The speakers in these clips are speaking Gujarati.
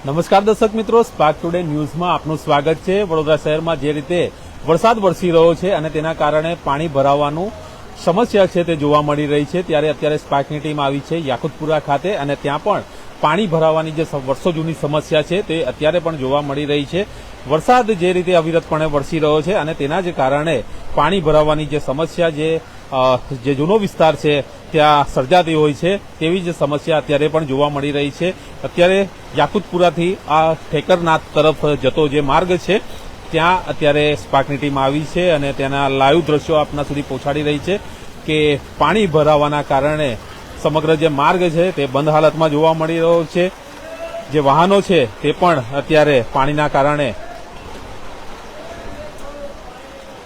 નમસ્કાર દર્શક મિત્રો સ્પાર્ક ટુડે ન્યૂઝમાં આપનું સ્વાગત છે. વડોદરા શહેરમાં જે રીતે વરસાદ વરસી રહ્યો છે અને તેના કારણે પાણી ભરાવાનું સમસ્યા છે તે જોવા મળી રહી છે, ત્યારે અત્યારે સ્પાર્કની ટીમ આવી છે યાકુતપુરા ખાતે અને ત્યાં પણ પાણી ભરાવાની જે વર્ષો જૂની સમસ્યા છે તે અત્યારે પણ જોવા મળી રહી છે. વરસાદ જે રીતે અવિરતપણે વરસી રહ્યો છે અને તેના જ કારણે પાણી ભરાવાની જે સમસ્યા જે જે જૂનો વિસ્તાર છે, ત્યાં સર્જાતી હોય છે, તેવી જ સમસ્યા અત્યારે પણ જોવા મળી રહી છે. અત્યારે યાકુતપુરાથી આ ઠેકરનાથ તરફ જતો જે માર્ગ છે, ત્યાં અત્યારે સ્પાર્કની ટીમ આવી છે અને તેના લાઈવ દ્રશ્યો આપના સુધી પહોંચાડી રહી છે કે પાણી ભરાવાના કારણે સમગ્ર જે માર્ગ છે, તે બંધ હાલતમાં જોવા મળી રહ્યો છે. જે વાહનો છે, તે પણ અત્યારે પાણીના કારણે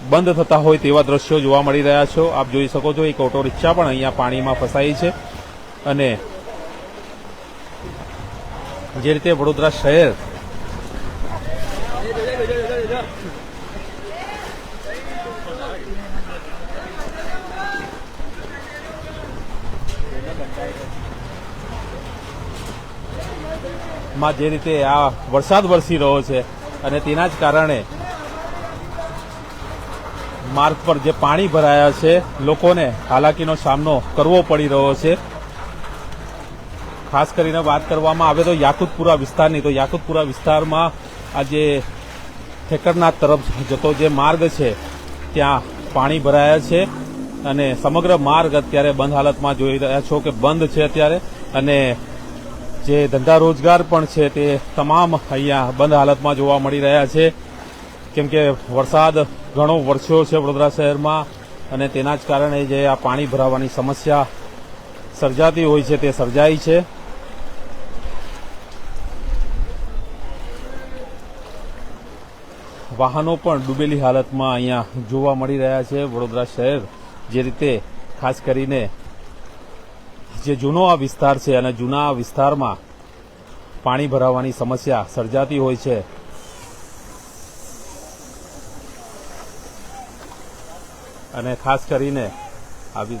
બંધ થતા હોય તેવા દ્રશ્યો જોવા મળી રહ્યા છો. આપ જોઈ શકો છો, એક ઓટો રિક્ષા પણ અહીંયા પાણીમાં ફસાઈ છે. અને જે રીતે વડોદરા શહેરમાં જે રીતે આ વરસાદ વરસી રહ્યો છે અને તેના જ કારણે માર્ગ પર જે પાણી ભરાયા છે, લોકોને હાલાકીનો સામનો કરવો પડી રહ્યો છે. ખાસ કરીને વાત કરવામાં આવે તો યાકુતપુરા વિસ્તારની, તો યાકુતપુરા વિસ્તારમાં આજે ઠેકરનાથ તરફ જતો જે માર્ગ છે, ત્યાં પાણી ભરાયા છે અને સમગ્ર માર્ગ અત્યારે બંધ હાલતમાં જોઈ રહ્યા છો કે બંધ છે અત્યારે અને જે ધંધા રોજગાર પણ છે તે તમામ અહીંયા બંધ હાલતમાં જોવા મળી રહ્યા છે. કેમ કે વરસાદ ઘણો વરસ્યો છે વડોદરા શહેરમાં અને તેના જ કારણે જે આ પાણી ભરાવાની સમસ્યા સર્જાતી હોય છે તે સર્જાઈ છે. વાહનો પણ ડૂબેલી હાલતમાં અહીંયા જોવા મળી રહ્યા છે વડોદરા શહેર, જે રીતે ખાસ કરીને જે જૂનો આ વિસ્તાર છે અને જૂના વિસ્તારમાં પાણી ભરાવાની સમસ્યા સર્જાતી હોય છે. અને ખાસ કરીને આવી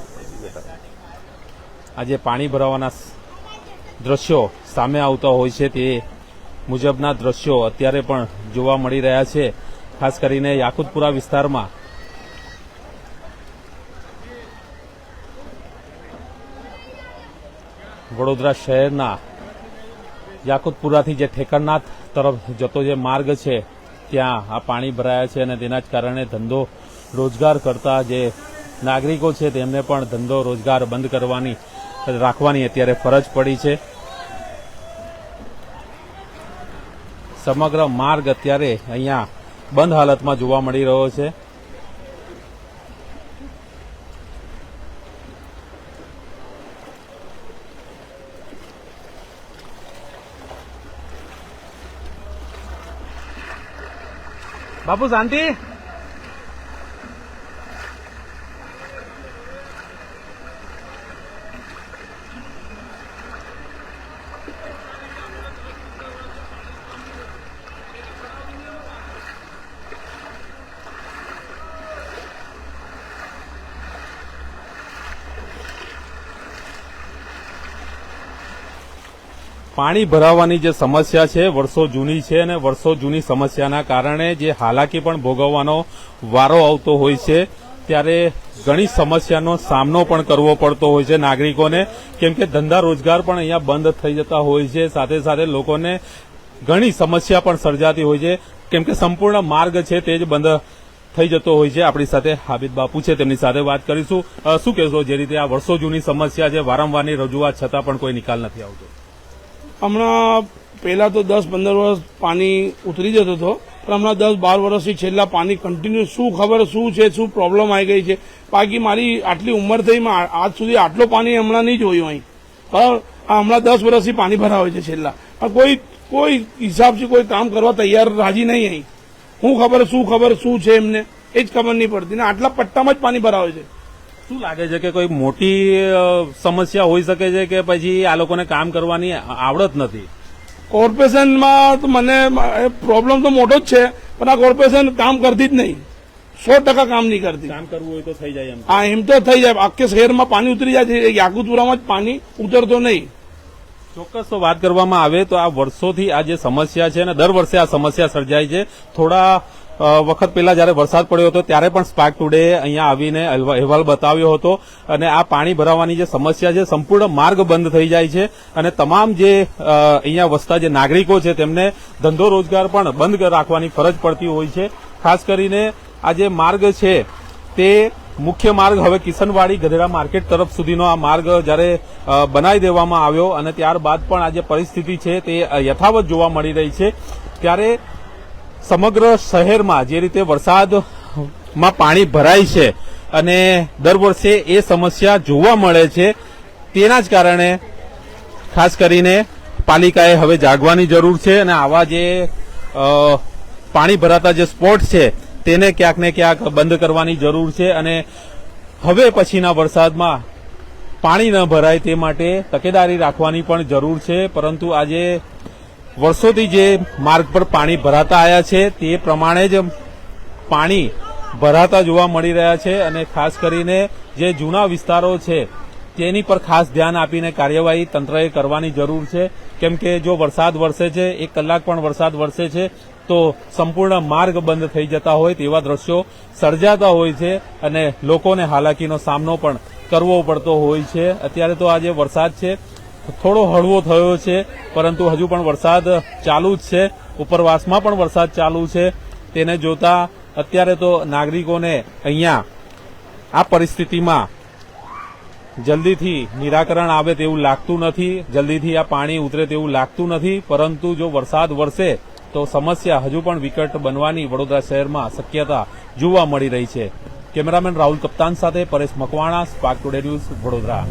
આજે પાણી ભરાવાના દ્રશ્યો સામે આવતા હોય છે તે મુજબના દ્રશ્યો અત્યારે પણ જોવા મળી રહ્યા છે. ખાસ કરીને યાકુતપુરા વિસ્તારમાં. વડોદરા શહેરના યાકુતપુરાથી જે ઠેકરનાથ તરફ જતો જે માર્ગ છે, ત્યાં આ પાણી ભરાયા છે અને તેના જ કારણે ધંધો રોજગાર કરતા જે નાગરિકો છે તેમને પણ ધંધો રોજગાર બંધ કરવાની, રાખવાની અત્યારે ફરજ પડી છે. સમગ્ર માર્ગ અત્યારે અહીંયા બંધ હાલતમાં જોવા મળી રહ્યો છે. બાપુ, શાંતિ? પાણી ભરાવાની જે સમસ્યા છે, વર્ષો જૂની છે અને વર્ષો જૂની સમસ્યાના કારણે જે હાલાકી પણ ભોગવવાનો વારો આવતો હોય છે, ત્યારે ઘણી સમસ્યાનો સામનો પણ કરવો પડતો હોય છે નાગરિકોને. કેમ કે ધંધા રોજગાર પણ અહીંયા બંધ થઈ જતા હોય છે, સાથે સાથે લોકોને ઘણી સમસ્યા પણ સર્જાતી હોય છે. કેમ કે સંપૂર્ણ માર્ગ છે તે જ બંધ થઈ જતો હોય છે. આપણી સાથે હાબિદ બાપુ છે, તેમની સાથે વાત કરીશું. શું કહેશો, જે રીતે આ વર્ષો જૂની સમસ્યા છે, વારંવારની રજૂઆત છતાં પણ કોઈ નિકાલ નથી આવતો? હમણાં પહેલા તો દસ પંદર વર્ષ પાણી ઉતરી જતો હતો, પણ હમણાં દસ બાર વર્ષથી છેલ્લા પાણી કન્ટિન્યુ શું ખબર શું છે, શું પ્રોબ્લેમ આવી ગઈ છે? બાકી મારી આટલી ઉંમર થઈ આજ સુધી આટલો પાણી હમણાં નહીં જોયું અહીં. આ હમણાં દસ વર્ષથી પાણી ભરાવે છે છેલ્લા. કોઈ કોઈ હિસાબથી કોઈ કામ કરવા તૈયાર રાજી નહીં અહીં. શું ખબર શું ખબર, શું છે એમને? એ જ ખબર નહીં પડતી. ને આટલા પટ્ટામાં જ પાણી ભરાવે છે. શું લાગે છે કે કોઈ મોટી સમસ્યા હોઈ શકે છે કે પછી આ લોકોને કામ કરવાની આવડત નથી? કોર્પોરેશનમાં તો મને પ્રોબ્લેમ તો મોટો જ છે પણ આ કોર્પોરેશન કામ કરતી જ નહીં. સો ટકા કામ નહીં કરતી. કામ કરવું હોય તો થઈ જાય એમ. હા એમ તો થઈ જાય. આખે શહેરમાં પાણી ઉતરી જાય છે. યાકુતપુરામાં જ પાણી ઉતરતો નહીં. ચોક્કસ તો વાત કરવામાં આવે તો આ વર્ષોથી આ જે સમસ્યા છે અને દર વર્ષે આ સમસ્યા સર્જાય છે. થોડા વખત પહેલા જયારે વરસાદ પડ્યો હતો, ત્યારે પણ સ્પાર્ક ટુડે અહીંયા આવીને અહેવા- અહેવાલ બતાવ્યો હતો. અને આ પાણી ભરાવાની જે સમસ્યા છે, સંપૂર્ણ માર્ગ બંધ થઈ જાય છે. અને તમામ જે અહીંયા વસતા જે નાગરિકો છે, તેમને ધંધો રોજગાર પણ બંધ રાખવાની ફરજ પડતી હોય છે. ખાસ કરીને આ જે માર્ગ છે, તે મુખ્ય માર્ગ હવે કિશનવાડી ગધેડા માર્કેટ તરફ સુધીનો આ માર્ગ જ્યારે બનાવી દેવામાં આવ્યો અને ત્યારબાદ પણ આ જે પરિસ્થિતિ છે, તે યથાવત જોવા મળી રહી છે. ત્યારે સમગ્ર શહેરમાં જે રીતે વરસાદમાં પાણી ભરાય છે અને દર વર્ષે એ સમસ્યા જોવા મળે છે, તેના જ કારણે ખાસ કરીને પાલિકાએ હવે જાગવાની જરૂર છે અને આવા જે પાણી ભરાતા જે સ્પોટ છે, તેને ક્યાંક ને ક્યાંક બંધ કરવાની જરૂર છે અને હવે પછીના વરસાદમાં પાણી ન ભરાય તે માટે તકેદારી રાખવાની પણ જરૂર છે. પરંતુ આજે વર્ષોથી જે માર્ગ પર પાણી ભરાતા આવ્યા છે, તે પ્રમાણે જ પાણી ભરાતા જોવા મળી રહ્યા છે અને ખાસ કરીને જે જૂના વિસ્તારો છે, તેની પર ખાસ ધ્યાન આપીને કાર્યવાહી તંત્રએ કરવાની જરૂર છે. કેમ કે જો વરસાદ વરસે છે, એક કલાક પણ વરસાદ વરસે છે, તો સંપૂર્ણ માર્ગ બંધ થઈ જતા હોય તેવા દ્રશ્યો સર્જાતા હોય છે અને લોકોને હાલાકીનો સામનો પણ કરવો પડતો હોય છે. અત્યારે તો આજે વરસાદ છે થોડો હળવો થયો છે, પરંતુ હજુ પણ વરસાદ ચાલુ જ છે. ઉપરવાસમાં પણ વરસાદ ચાલુ છે. તેને જોતા અત્યારે તો નાગરિકોને અહીંયા આ પરિસ્થિતિમાં જલ્દીથી નિરાકરણ આવે તેવું લાગતું નથી, જલ્દીથી આ પાણી ઉતરે તેવું લાગતું નથી, પરંતુ જો વરસાદ વરસે તો સમસ્યા હજુ પણ વિકટ બનવાની વડોદરા શહેરમાં શક્યતા જોવા મળી રહી છે. કેમેરામેન રાહુલ કપ્તાન સાથે Paresh Makwana, Spark Today News Vadodara.